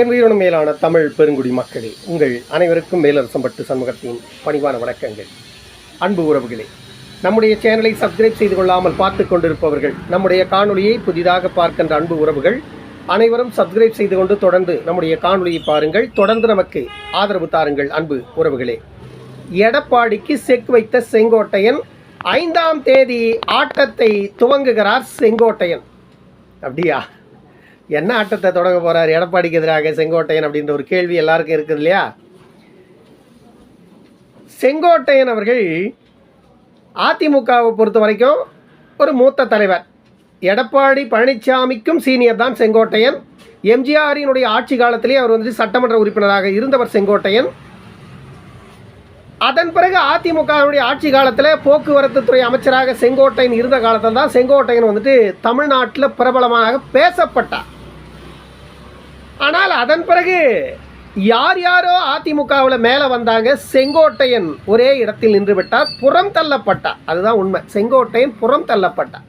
என் உயிரினும் மேலான தமிழ் பெருங்குடி மக்களே உங்கள் அனைவருக்கும் மேலரசம்பட்டு சண்முகத்தின் பணிவான வணக்கங்கள். அன்பு உறவுகளே நம்முடைய சேனலை சப்ஸ்கிரைப் செய்து கொள்ளாமல் பார்த்து கொண்டிருப்பவர்கள் நம்முடைய காணொலியை புதிதாக பார்க்கின்ற அன்பு உறவுகள் அனைவரும் சப்ஸ்கிரைப் செய்து கொண்டு தொடர்ந்து நம்முடைய காணொலியை பாருங்கள். தொடர்ந்து நமக்கு ஆதரவு தாருங்கள் அன்பு உறவுகளே. எடப்பாடிக்கு செக் வைத்த செங்கோட்டையன் ஐந்தாம் தேதி ஆட்டத்தை துவங்குகிறார் செங்கோட்டையன். அப்படியா? என்ன ஆட்டத்தை தொடங்க போறார்? எடப்பாடிக்கு எதிராக செங்கோட்டையன் அப்படின்ற ஒரு கேள்வி எல்லாருக்கும் இருக்குது இல்லையா? செங்கோட்டையன் அவர்கள் அதிமுகவை பொறுத்த வரைக்கும் ஒரு மூத்த தலைவர். எடப்பாடி பழனிசாமிக்கும் சீனியர் தான் செங்கோட்டையன். எம்ஜிஆரினுடைய ஆட்சி காலத்திலே அவர் வந்து சட்டமன்ற உறுப்பினராக இருந்தவர் செங்கோட்டையன். அதன் பிறகு அதிமுகவினுடைய ஆட்சி காலத்தில் போக்குவரத்து துறை அமைச்சராக செங்கோட்டையன் இருந்த காலத்தில் தான் செங்கோட்டையன் வந்துட்டு தமிழ்நாட்டில் பிரபலமாக பேசப்பட்டார். ஆனால் அதன் பிறகு யார் யாரோ அதிமுகவில் மேலே வந்தாங்க செங்கோட்டையன் ஒரே இடத்தில் நின்று விட்டார் புறம் தள்ளப்பட்டார். அதுதான் உண்மை. செங்கோட்டையன் புறம் தள்ளப்பட்டார்.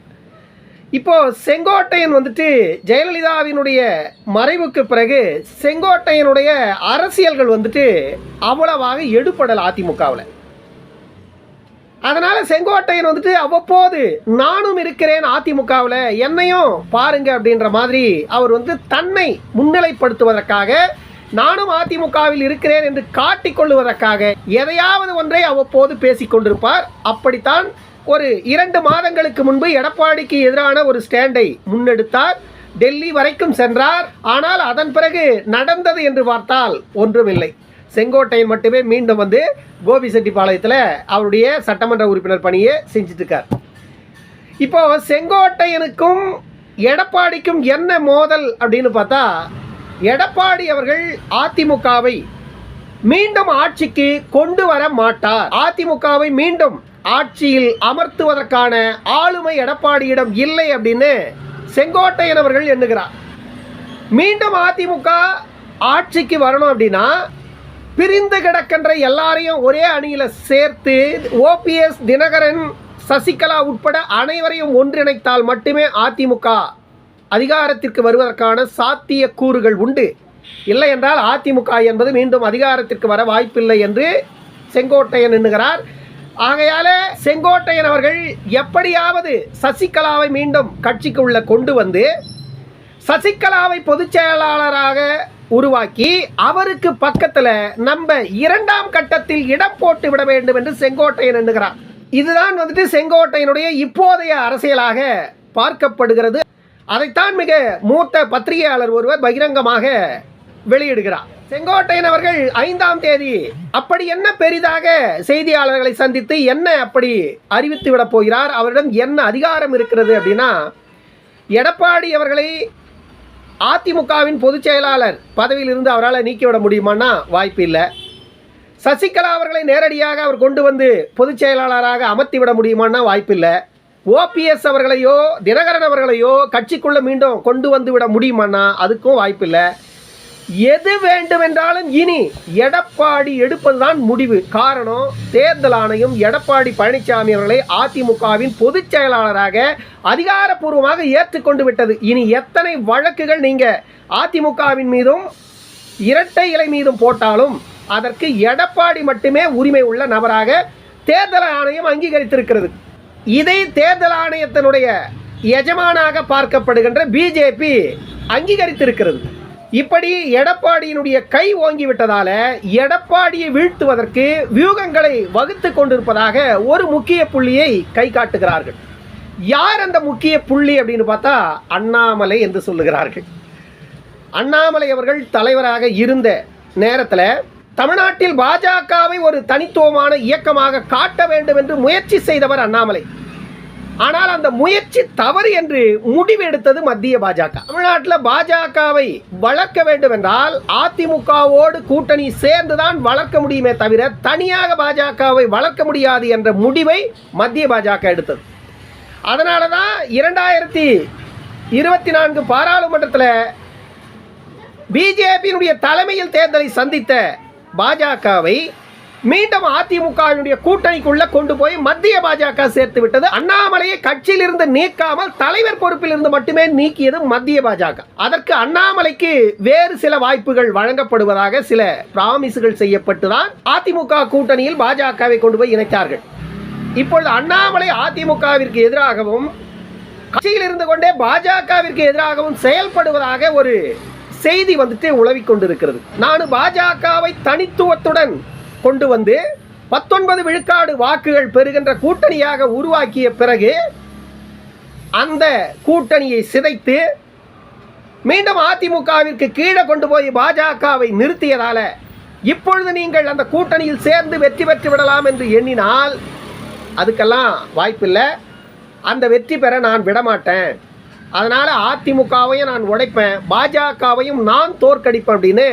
இப்போ செங்கோட்டையன் வந்துட்டு ஜெயலலிதாவினுடைய மறைவுக்கு பிறகு செங்கோட்டையனுடைய அரசியல்கள் வந்துட்டு அவ்வளவாக எடுபடல அதிமுகவில். அதனால செங்கோட்டையன் வந்துட்டு அவ்வப்போது நானும் இருக்கிறேன் அதிமுகவில் என்னையும் பாருங்க அப்படின்ற மாதிரி அவர் வந்து தன்னை முன்னிலைப்படுத்துவதற்காக நானும் அதிமுகவில் இருக்கிறேன் என்று காட்டிக் கொள்ளுவதற்காக எதையாவது ஒன்றை அவ்வப்போது பேசிக்கொண்டிருப்பார் அப்படித்தான் ஒரு இரண்டு மாதங்களுக்கு முன்பு எடப்பாடிக்கு எதிரான ஒரு ஸ்டாண்டை முன்னெடுத்தார். டெல்லி வரைக்கும் சென்றார். ஆனால் அதன் பிறகு நடந்தது என்று பார்த்தால் ஒன்றுமில்லை. செங்கோட்டையன் மட்டுமே மீண்டும் வந்து கோபி செட்டிப்பாளையத்தில் அவருடைய சட்டமன்ற உறுப்பினர் பணியை செஞ்சுட்டு இருக்கார் இப்போ செங்கோட்டையனுக்கும் எடப்பாடிக்கும் என்ன மோதல் அப்படின்னு பார்த்தா எடப்பாடி அவர்கள் அதிமுகவை மீண்டும் ஆட்சிக்கு கொண்டு வர மாட்டார். அதிமுகவை மீண்டும் ஆட்சியில் அமர்த்துவதற்கான ஆளுமை எடப்பாடியிடம் இல்லை அப்படின்னு செங்கோட்டையன் அவர்கள் எண்ணுகிறார். மீண்டும் அதிமுக ஆட்சிக்கு வரணும் அப்படின்னா பிரிந்து கிடக்கின்ற எல்லாரையும் ஒரே அணியில் சேர்த்து ஓபிஎஸ் தினகரன் சசிகலா உட்பட அனைவரையும் ஒன்றிணைத்தால் மட்டுமே அதிமுக அதிகாரத்திற்கு வருவதற்கான சாத்திய கூறுகள் உண்டு. இல்லை என்றால் அதிமுக என்பது மீண்டும் அதிகாரத்திற்கு வர வாய்ப்பில்லை என்று செங்கோட்டையன் எண்ணுகிறார். ஆகையால செங்கோட்டையன் அவர்கள் எப்படியாவது சசிகலாவை மீண்டும் கட்சிக்கு உள்ள கொண்டு வந்து சசிகலாவை பொதுச் செயலாளராக உருவாக்கி அவருக்கு பக்கத்தில் நம்ம இரண்டாம் கட்டத்தில் இடம் போட்டு விட வேண்டும் என்று செங்கோட்டையன் எண்ணுகிறார். இதுதான் வந்துட்டு செங்கோட்டையனுடைய இப்போதைய அரசியலாக பார்க்கப்படுகிறது. அதைத்தான் மிக மூத்த பத்திரிகையாளர் ஒருவர் பகிரங்கமாக வெளியிடுகிறார். செங்கோட்டையன் அவர்கள் ஐந்தாம் தேதி அப்படி என்ன பெரிதாக செய்தியாளர்களை சந்தித்து என்ன அப்படி அறிவித்து விட போகிறார்? அவரிடம் என்ன அதிகாரம் இருக்கிறது அப்படின்னா எடப்பாடி அவர்களை அதிமுகவின் பொதுச் செயலாளர் பதவியில் இருந்து அவரால் நீக்கிவிட முடியுமான்னா வாய்ப்பு இல்லை. சசிகலா அவர்களை நேரடியாக அவர் கொண்டு வந்து பொதுச் செயலாளராக அமர்த்தி விட முடியுமான்னா வாய்ப்பில்லை ஓபிஎஸ் அவர்களையோ தினகரன் அவர்களையோ கட்சிக்குள்ளே மீண்டும் கொண்டு வந்து விட முடியுமான்னா அதுக்கும் வாய்ப்பில்லை எது வேண்டுமென்றாலும் இனி எடப்பாடி எடுப்பதுதான் முடிவு. காரணம் தேர்தல் ஆணையம் எடப்பாடி பழனிசாமி அவர்களை அதிமுகவின் பொதுச் செயலாளராக அதிகாரப்பூர்வமாக ஏற்றுக்கொண்டு விட்டது. இனி எத்தனை வழக்குகள் நீங்க அதிமுகவின் மீதும் இரட்டை இலை மீதும் போட்டாலும் அதற்கு எடப்பாடி மட்டுமே உரிமை உள்ள நபராக தேர்தல் ஆணையம் அங்கீகரித்திருக்கிறது. இதை தேர்தல் ஆணையத்தினுடைய எஜமானாக பார்க்கப்படுகின்ற பிஜேபி அங்கீகரித்திருக்கிறது. இப்படி எடப்பாடியினுடைய கை ஓங்கிவிட்டதால எடப்பாடியை வீழ்த்துவதற்கு வியூகங்களை வகுத்து கொண்டிருப்பதாக ஒரு முக்கிய புள்ளியை கை காட்டுகிறார்கள். யார் அந்த முக்கிய புள்ளி அப்படின்னு பார்த்தா அண்ணாமலை என்று சொல்லுகிறார்கள். அண்ணாமலை அவர்கள் தலைவராக இருந்த நேரத்தில் தமிழ்நாட்டில் பாஜகவை ஒரு தனித்துவமான இயக்கமாக காட்ட வேண்டும் என்று முயற்சி செய்தவர் அண்ணாமலை. ஆனால் அந்த முயற்சி தவறு என்று முடிவு எடுத்தது மத்திய பாஜக. தமிழ்நாட்டில் பாஜகவை வளர்க்க வேண்டும் என்றால் அதிமுகவோடு கூட்டணி சேர்ந்துதான் வளர்க்க முடியுமே தவிர தனியாக பாஜகவை வளர்க்க முடியாது என்ற முடிவை மத்திய பாஜக எடுத்தது. அதனால தான் இரண்டாயிரத்தி இருபத்தி நான்கு பாராளுமன்றத்தில் பிஜேபியினுடைய தலைமையில் தேர்தலை சந்தித்த பாஜகவை மீண்டும் அதிமுகவினுடைய கூட்டணிக்குள்ள கொண்டு போய் மத்திய பாஜக சேர்த்து விட்டது. அண்ணாமலையை கட்சியில் இருந்து நீக்காமல் தலைவர் பொறுப்பில் இருந்து மட்டுமே நீக்கியது மத்திய பாஜக. அதற்கு அண்ணாமலைக்கு வேறு சில வாய்ப்புகள் வழங்கப்படுவதாக சில பிராமிசுகள் செய்யப்பட்டுதான் அதிமுக கூட்டணியில் பாஜகவை கொண்டு போய் இணைத்தார்கள். இப்பொழுது அண்ணாமலை அதிமுகவிற்கு எதிராகவும் கட்சியில் இருந்து கொண்டே பாஜகவிற்கு எதிராகவும் செயல்படுவதாக ஒரு செய்தி வந்துட்டு உளவிக்கொண்டிருக்கிறது நான் பாஜகவை தனித்துவத்துடன் கொண்டு வந்து பத்தொன்பது விழுக்காடு வாக்குகள் பெறுகின்ற கூட்டணியாக உருவாக்கிய பிறகு அந்த கூட்டணியை சிதைத்து மீண்டும் அதிமுகவிற்கு கீழே கொண்டு போய் பாஜகவை நிறுத்தியதால இப்பொழுது நீங்கள் அந்த கூட்டணியில் சேர்ந்து வெற்றி பெற்று விடலாம் என்று எண்ணினால் அதுக்கெல்லாம் வாய்ப்பில்லை. அந்த வெற்றி பெற நான் விடமாட்டேன். அதனால் அதிமுகவையும் நான் உடைப்பேன். பாஜகவையும் நான் தோற்கடிப்பேன் அப்படின்னு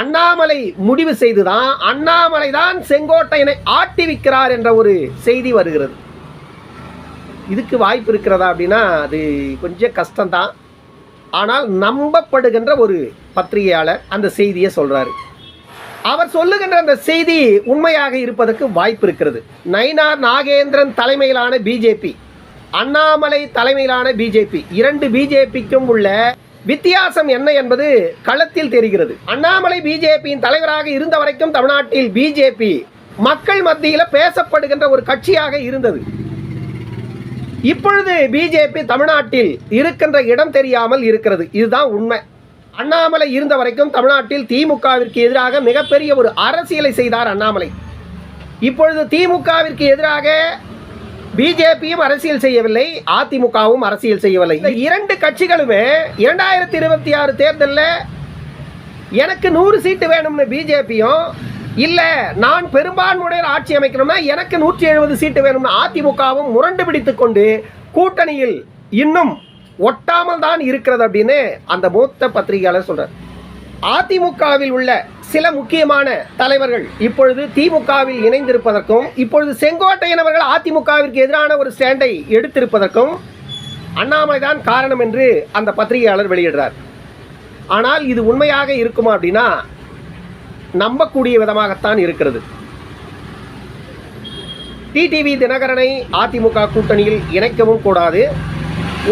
அண்ணாமலை முடிவு செய்துதான் அண்ணாமலை தான் செங்கோட்டையனை ஆட்டிவிக்கிறார் என்ற ஒரு செய்தி வருகிறது. இதுக்கு வாய்ப்பு இருக்கிறதா அப்படின்னா அது கொஞ்சம் கஷ்டம்தான். ஆனால் நம்பப்படுகின்ற ஒரு பத்திரிகையாளர் அந்த செய்தியை சொல்கிறாரு அவர் சொல்லுகின்ற அந்த செய்தி உண்மையாக இருப்பதற்கு வாய்ப்பு இருக்கிறது. நயினார் நாகேந்திரன் தலைமையிலான பிஜேபி அண்ணாமலை தலைமையிலான பிஜேபி இரண்டு பிஜேபிக்கும் உள்ள வித்தியாசம் என்ன என்பது களத்தில் தெரிகிறது. அண்ணாமலை பிஜேபியின் தலைவராக இருந்த வரைக்கும் தமிழ்நாட்டில் பிஜேபி மக்கள் மத்தியில் பேசப்படுகின்ற ஒரு கட்சியாக இருந்தது. இப்பொழுது பிஜேபி தமிழ்நாட்டில் இருக்கின்ற இடம் தெரியாமல் இருக்கிறது. இதுதான் உண்மை. அண்ணாமலை இருந்த வரைக்கும் தமிழ்நாட்டில் திமுகவிற்கு எதிராக மிகப்பெரிய ஒரு அரசியலை செய்தார் அண்ணாமலை. இப்பொழுது திமுகவிற்கு எதிராக பிஜேபியும் அரசியல் செய்யவில்லை அதிமுகவும் அரசியல் செய்யவில்லை. இந்த இரண்டு கட்சிகளுமே இரண்டாயிரத்தி இருபத்தி ஆறு தேர்தலில் எனக்கு நூறு சீட்டு வேணும்னு பிஜேபியும் இல்லை நான் பெரும்பான்மையுடைய ஆட்சி அமைக்கணும்னா எனக்கு நூற்றி எழுபது சீட்டு வேணும்னு அதிமுகவும் முரண்டு பிடித்து கொண்டு கூட்டணியில் இன்னும் ஒட்டாமல் தான் இருக்கிறது அப்படின்னு அந்த மூத்த பத்திரிகையாளர் சொல்கிறார் அதிமுகவில் உள்ள சில முக்கியமான தலைவர்கள் இப்பொழுது திமுகவில் இணைந்திருப்பதற்கும் இப்பொழுது செங்கோட்டையன் அவர்கள் அதிமுகவிற்கு எதிரான ஒரு ஸ்டாண்டை எடுத்திருப்பதற்கும் அண்ணாமலை தான் காரணம் என்று அந்த பத்திரிகையாளர் வெளியிடுறார். ஆனால் இது உண்மையாக இருக்குமா அப்படின்னா நம்பக்கூடிய விதமாகத்தான் இருக்கிறது. டிடிவி தினகரனை அதிமுக கூட்டணியில் இணைக்கவும் கூடாது.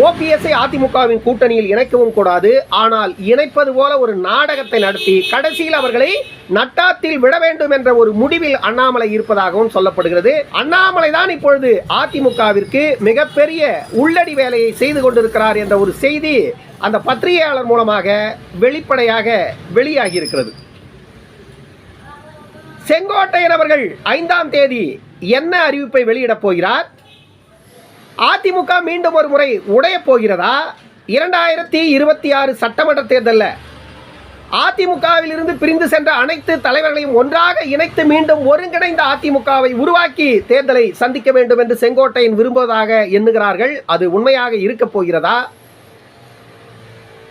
ஓபிஎஸ்ஐ அதிமுகவின் கூட்டணியில் இணைக்கவும் கூடாது. ஆனால் இணைப்பது போல ஒரு நாடகத்தை நடத்தி கடைசியில் அவர்களை நட்டாத்தில் விட வேண்டும் என்ற ஒரு முடிவில் அண்ணாமலை இருப்பதாகவும் சொல்லப்படுகிறது. அண்ணாமலை தான் இப்பொழுது அதிமுகவிற்கு மிகப்பெரிய உள்ளடி வேலையை செய்து கொண்டிருக்கிறார் என்ற ஒரு செய்தி அந்த பத்திரிகையாளர் மூலமாக வெளிப்படையாக வெளியாகி இருக்கிறது செங்கோட்டையன் அவர்கள் ஐந்தாம் தேதி என்ன அறிவிப்பை வெளியிடப் போகிறார்? அதிமுக மீண்டும் ஒரு முறை உடைய போகிறதா? இரண்டாயிரத்தி இருபத்தி ஆறு சட்டமன்ற தேர்தலில். அதிமுகவில் இருந்து பிரிந்து சென்ற அனைத்து தலைவர்களையும் ஒன்றாக இணைத்து மீண்டும் ஒருங்கிணைந்த அதிமுகவை உருவாக்கி தேர்தலை சந்திக்க வேண்டும் என்று செங்கோட்டையன் விரும்புவதாக எண்ணுகிறார்கள். அது உண்மையாக இருக்கப் போகிறதா?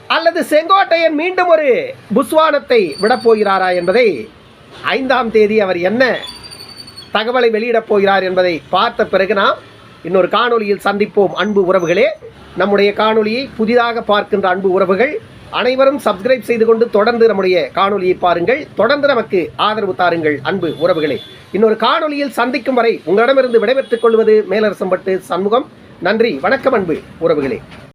அல்லது செங்கோட்டையன் மீண்டும் ஒரு புஸ்வானத்தை விடப்போகிறாரா என்பதை ஐந்தாம் தேதி அவர் என்ன தகவலை வெளியிடப் போகிறார் என்பதை பார்த்த பிறகு நாம் இன்னொரு காணொலியில் சந்திப்போம் அன்பு உறவுகளே. நம்முடைய காணொலியை புதிதாக பார்க்கின்ற அன்பு உறவுகள் அனைவரும் சப்ஸ்கிரைப் செய்து கொண்டு தொடர்ந்து நம்முடைய காணொலியை பாருங்கள். தொடர்ந்து நமக்கு ஆதரவு தாருங்கள் அன்பு உறவுகளே. இன்னொரு காணொலியில் சந்திக்கும் வரை உங்களிடமிருந்து விடைபெற்றுக் கொள்வது மேலரசம்பட்டு சண்முகம். நன்றி வணக்கம் அன்பு உறவுகளே.